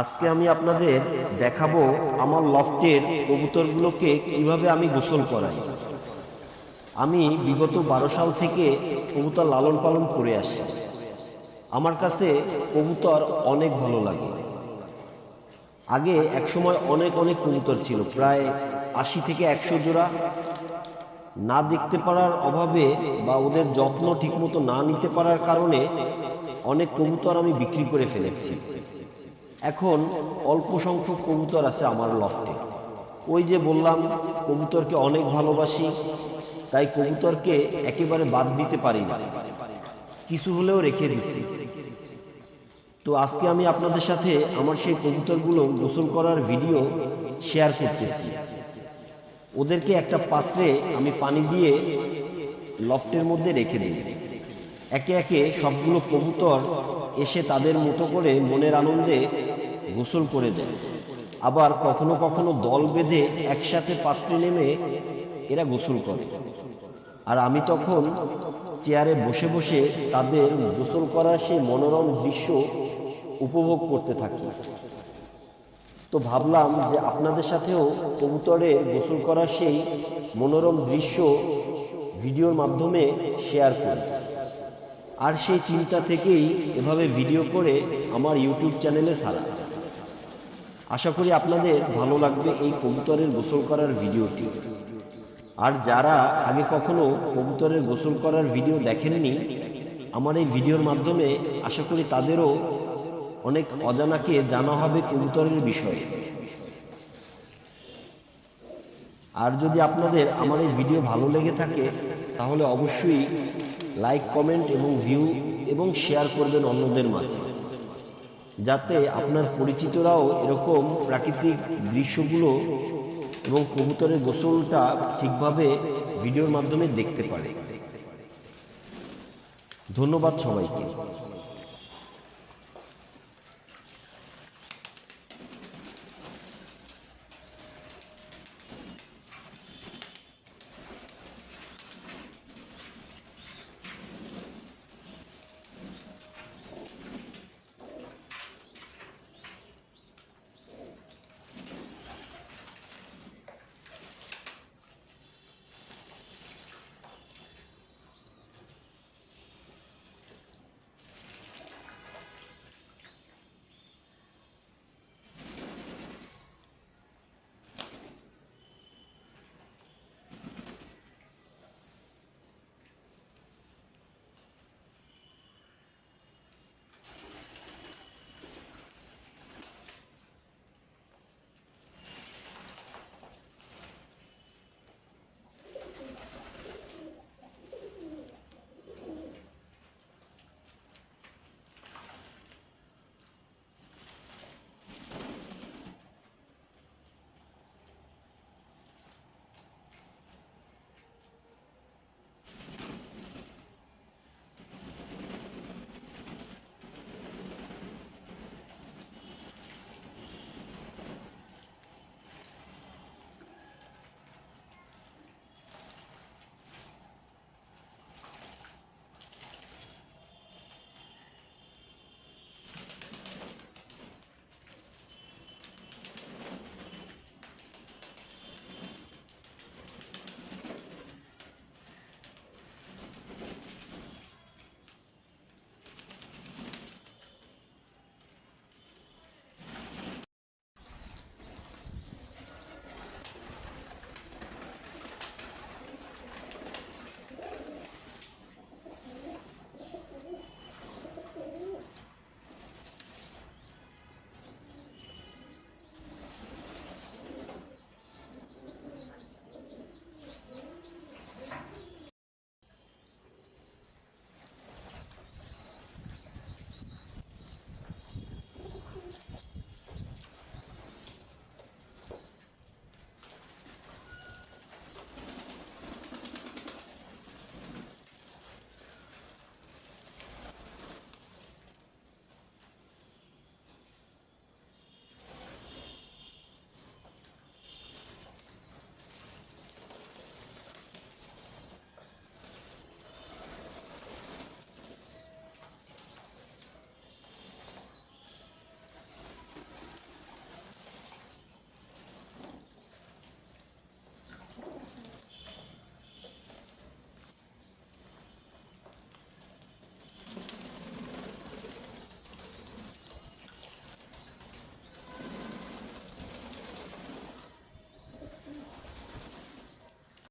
আজকে আমি আপনাদের দেখাবো আমার লফটের কবুতরগুলোকে কীভাবে আমি গোসল করাই। আমি বিগত বারো সাল থেকে কবুতর লালন পালন করে আসছি। আমার কাছে কবুতর অনেক ভালো লাগে। আগে একসময় অনেক অনেক কবুতর ছিল, প্রায় আশি থেকে একশো জোড়া। না দেখতে পারার অভাবে বা ওদের যত্ন ঠিকমতো না নিতে পারার কারণে অনেক কবুতর আমি বিক্রি করে ফেলেছি। এখন অল্প সংখ্যক কবুতর আছে আমার লফটে। ওই যে বললাম, কবুতরকে অনেক ভালোবাসি, তাই কবুতরকে একেবারে বাদ দিতে পারি না। কিছু হলেও রেখে দিচ্ছি। তো আজকে আমি আপনাদের সাথে আমার সেই কবুতরগুলো গোসল করার ভিডিও শেয়ার করতেছি। ওদেরকে একটা পাত্রে আমি পানি দিয়ে লফটের মধ্যে রেখে দিই। একে একে সবগুলো কবুতর এসে তাদের মতো করে মনের আনন্দে গোসল করে দেয়। আবার কখনো কখনো দল বেঁধে একসাথে পাত্রে নেমে এরা গোসল করে। আর আমি তখন চেয়ারে বসে বসে তাদের গোসল করার সেই মনোরম দৃশ্য উপভোগ করতে থাকি। তো ভাবলাম যে আপনাদের সাথেও কবুতরের গোসল করার সেই মনোরম দৃশ্য ভিডিওর মাধ্যমে শেয়ার করি। আর সেই চিন্তা থেকেই এভাবে ভিডিও করে আমার ইউটিউব চ্যানেলে ছাড়া আশা করি আপনাদের ভালো লাগবে এই কবুতরের গোসল করার ভিডিওটি। আর যারা আগে কখনো কবুতরের গোসল করার ভিডিও দেখেননি, আমার এই ভিডিওর মাধ্যমে আশা করি তাদেরও অনেক অজানাকে জানা হবে কবুতরের বিষয়ে। আর যদি আপনাদের আমার এই ভিডিও ভালো লেগে থাকে, তাহলে অবশ্যই লাইক, কমেন্ট এবং ভিউ এবং শেয়ার করবেন অন্যদের মাঝে। যাতে আপনার পরিচিতরাও এরকম প্রাকৃতিক দৃশ্যগুলো এবং কবুতরের গোসলটা ঠিকভাবে ভিডিওর মাধ্যমে দেখতে পারে। ধন্যবাদ সবাইকে।